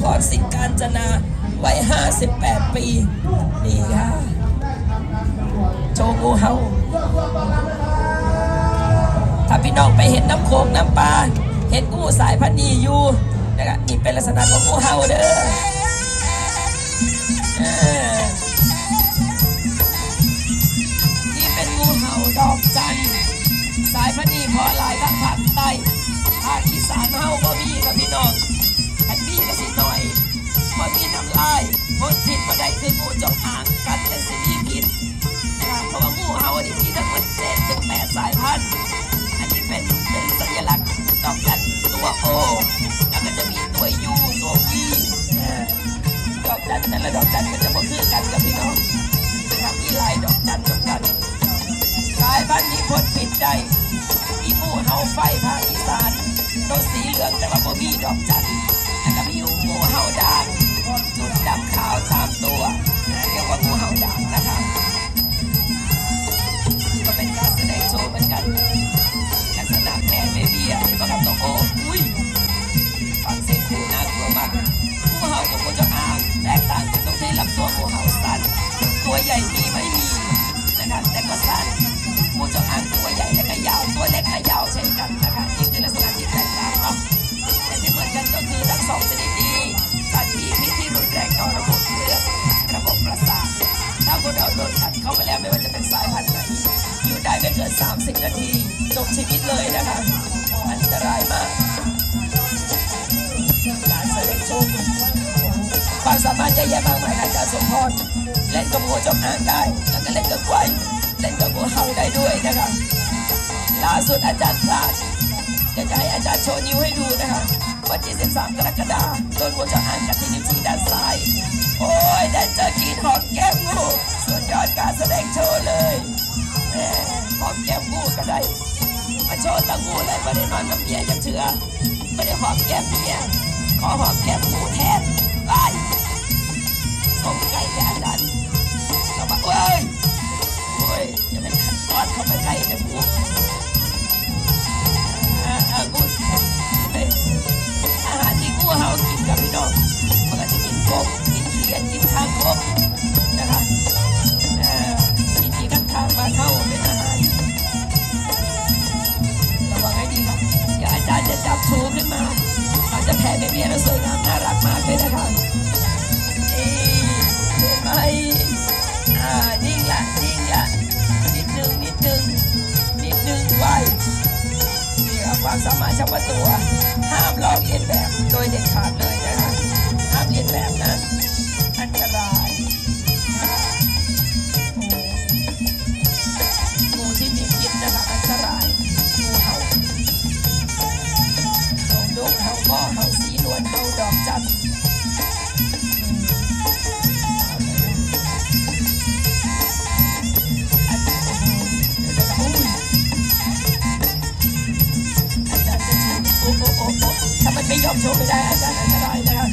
พรสิการจนาวัย58 ปี นี่ค่ะโชว์งูเห่าถ้าพี่น้องไปเห็นน้ำโขงน้ำปลาเห็นงูสายพันธุ์นี้อยู่นะครับนี่เป็นลักษณะของงูเห่าเด้อนี่เป็นงูเห่าดอกจันสายพันธุ์นี้เพอหลายทั้งภาคใต้ ดอกจันแต่ละดอกจันก็จะบ่คือกันกับพี่น้องนะครับมีลายดอกจันดอกจันสายพันธุ์นี้พ้นผิดใจอีผู้เฮาไฟภาคอีสานต้นสีเหลืองแต่ว่าบ่มีดอกจัน 30 นาทีจบชีวิตเลยนะคะอันตรายมากการแสดงโชว์ความสามารถเยอะแยะมากมายอาจารย์สมพรเล่นกับงูจงอางได้แล้วก็เล่นกับควายเล่นกับงูเห่าได้ด้วยนะคะล่าสุดอาจารย์พลาดเดี๋ยวจะให้อาจารย์โชว์นิ้วให้ดูนะคะวันที่13กรกฎาคมโดนงูจงอางกัดที่นิ้วชี้ด้านซ้ายโอ้ยได้เจอกีนหอมแก้มงูสุดยอดการแสดงโชว์เลย ก็ได้ มาโชว์ตะงูเลยไม่ได้นอนกับเมียจะเถื่อไม่ได้หอมแก้มเมียขอหอมแก้มงูแทนไปผมไก่แทน แบบโดยเด็ดขาดเลย อมโชว์ไม่ได้อาจารย์อันตรายนะครับ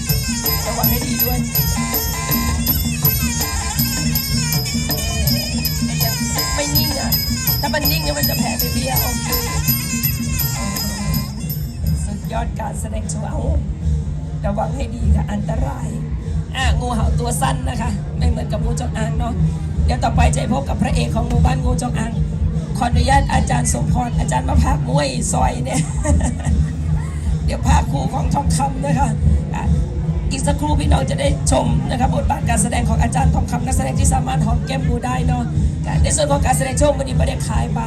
ระวังให้ดีด้วยไม่นิ่งอะ ถ้ามันนิ่งเนี่ยมันจะแผ่ไปเบี้ยโอเคสุดยอดการแสดงโชว์เอาระวังให้ดีค่ะอันตรายอะงูเห่าตัวสั้นนะคะ ไม่เหมือนกับงูจงอางเนาะเดี๋ยวต่อไปจะพบกับพระเอกของหมู่บ้านงูจงอางขออนุญาตอาจารย์สมพรอาจารย์มาพักมวยซอยเนี่ย เดี๋ยวภาคครูของทองคำนะคะอีกสักครู่พี่น้องจะได้ชมนะครับบทบาทการแสดงของอาจารย์ทองคำนักแสดงที่สามารถหอมแก้มงูได้เนาะในส่วนของการแสดงโชว์วันนี้ไม่ได้ขายบา